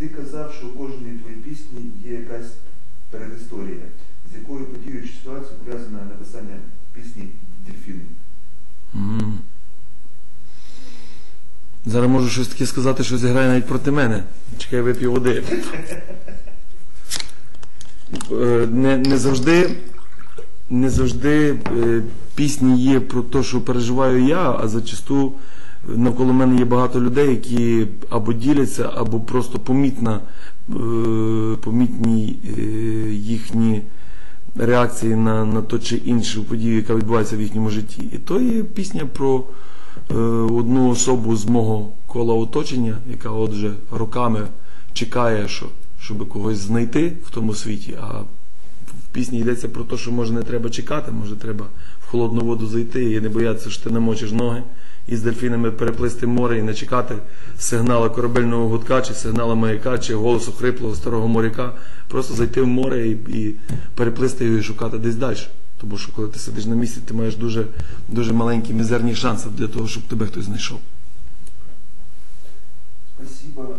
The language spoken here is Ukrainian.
ти казав, що у кожній твоїй пісні є якась передісторія, з якою подією чи ситуацією пов'язане написання пісні Дельфіни. М. Зараз можу щось таке сказати, що зіграє навіть проти мене. Чекай, вип'ю води. Е, Не, не завжди, не завжди е, пісні є про те, що переживаю я, а зачасту навколо мене є багато людей, які або діляться, або просто помітна, е, помітні е, їхні реакції на, на ту чи іншу подію, яка відбувається в їхньому житті. І то є пісня про е, одну особу з мого кола оточення, яка отже роками чекає, що, щоб когось знайти в тому світі. А в пісні йдеться про те, що може не треба чекати, може треба в холодну воду зайти і не боятися, що ти намочиш ноги. І з дельфінами переплисти море і не чекати сигнала корабельного гудка, чи сигнала маяка, чи голосу хриплого старого моряка. Просто зайти в море і, і переплисти його і шукати десь далі. Тому що коли ти сидиш на місці, ти маєш дуже, дуже маленькі мізерні шанси для того, щоб тебе хтось знайшов. Спасибо.